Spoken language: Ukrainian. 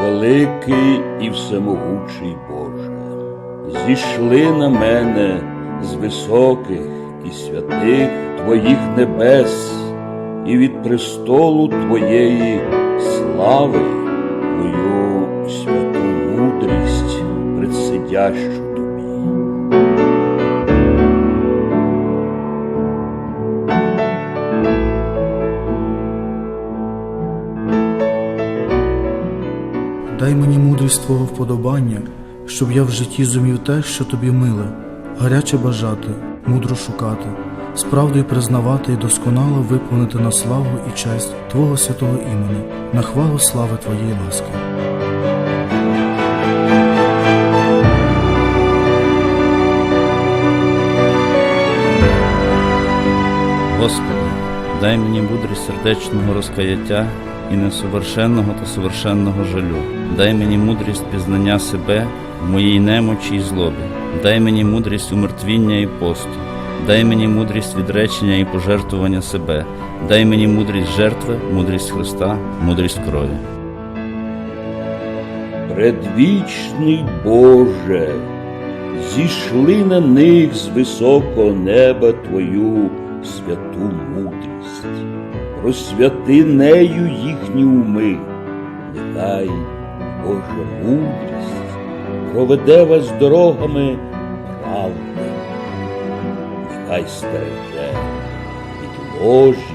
Великий і всемогучий Боже, зійшли на мене з високих і святих Твоїх небес, і від престолу Твоєї слави Твою святу мудрість предсидящу Дай мені мудрість Твого вподобання, щоб я в житті зумів те, що тобі миле, гаряче бажати, мудро шукати, з правдою признавати і досконало виповнити на славу і честь Твого святого імені, на хвалу слави Твоєї ласки. Господи, дай мені мудрість сердечного розкаяття і несовершенного та совершенного жалю. Дай мені мудрість пізнання себе в моїй немочі й злобі. Дай мені мудрість умертвіння і посту. Дай мені мудрість відречення і пожертвування себе. Дай мені мудрість жертви, мудрість Христа, мудрість крові. Предвічний Боже, зійшли на них з високого неба Твою святу мудрість, просвяти нею їхні уми, нехай Божа мудрість проведе вас дорогами правди, нехай стереже від ложі